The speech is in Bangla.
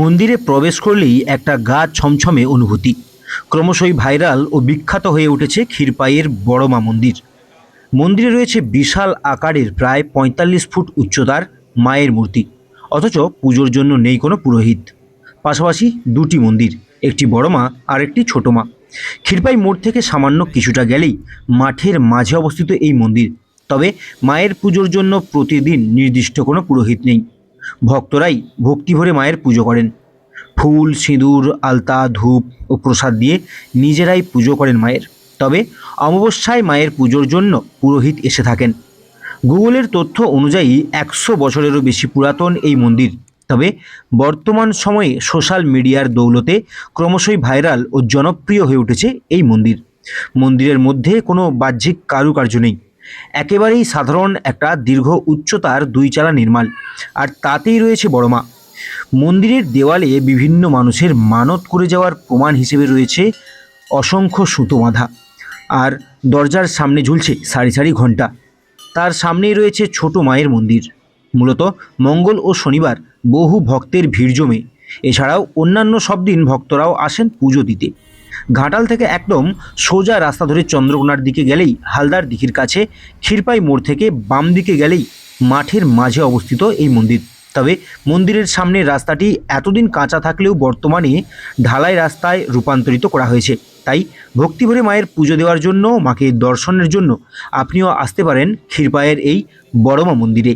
মন্দিরে প্রবেশ করলেই একটা গা ছমছমে অনুভূতি। ক্রমশই ভাইরাল ও বিখ্যাত হয়ে উঠেছে ক্ষীরপাইয়ের বড়মা মন্দির। মন্দিরে রয়েছে বিশাল আকারের প্রায় পঁয়তাল্লিশ ফুট উচ্চতার মায়ের মূর্তি, অথচ পুজোর জন্য নেই কোনো পুরোহিত। পাশাপাশি দুটি মন্দির, একটি বড় মা আর একটি ছোটো মা। ক্ষীরপাই মোড় থেকে সামান্য কিছুটা গেলেই মাঠের মাঝে অবস্থিত এই মন্দির, তবে মায়ের পুজোর জন্য প্রতিদিন নির্দিষ্ট কোনো পুরোহিত নেই। ভক্তরাই ভক্তি ভরে মায়ের পুজো করেন। ফুল, সিঁদুর, আলতা, ধূপ ও প্রসাদ দিয়ে নিজেরাই পুজো করেন মায়ের। তবে অমাবস্যায় মায়ের পুজোর জন্য পুরোহিত এসে থাকেন। গুগলের তথ্য অনুযায়ী একশো বছরেরও বেশি পুরাতন এই মন্দির। তবে বর্তমান সময়ে সোশ্যাল মিডিয়ার দৌলতে ক্রমশই ভাইরাল ও জনপ্রিয় হয়ে উঠেছে এই মন্দির। মন্দিরের মধ্যে কোনো বাহ্যিক কারুকার্য নেই। একেবারেই সাধারণ একটা দীর্ঘ উচ্চতার দুই চালা নির্মাণ, আর তাতেই রয়েছে বড় মা। মন্দিরের দেওয়ালে বিভিন্ন মানুষের মানত করে যাওয়ার প্রমাণ হিসেবে রয়েছে অসংখ্য সুতো বাঁধা, আর দরজার সামনে ঝুলছে সারি সারি ঘণ্টা। তার সামনেই রয়েছে ছোট মায়ের মন্দির। মূলত মঙ্গল ও শনিবার বহু ভক্তের ভিড় জমে। এছাড়াও অন্যান্য সব দিন ভক্তরাও আসেন পুজো দিতে। ঘাটাল থেকে একদম সোজা রাস্তা ধরে চন্দ্রকোনার দিকে গেলেই হালদার দিঘির কাছে, ক্ষীরপাই মোড় থেকে বাম দিকে গেলেই মাঠের মাঝে অবস্থিত এই মন্দির। তবে মন্দিরের সামনের রাস্তাটি এতদিন কাঁচা থাকলেও বর্তমানে ঢালাই রাস্তায় রূপান্তরিত করা হয়েছে। তাই ভক্তিভরে মায়ের পুজো দেওয়ার জন্য, মাকে দর্শনের জন্য আপনিও আসতে পারেন ক্ষীরপায়ের এই বড়মা মন্দিরে।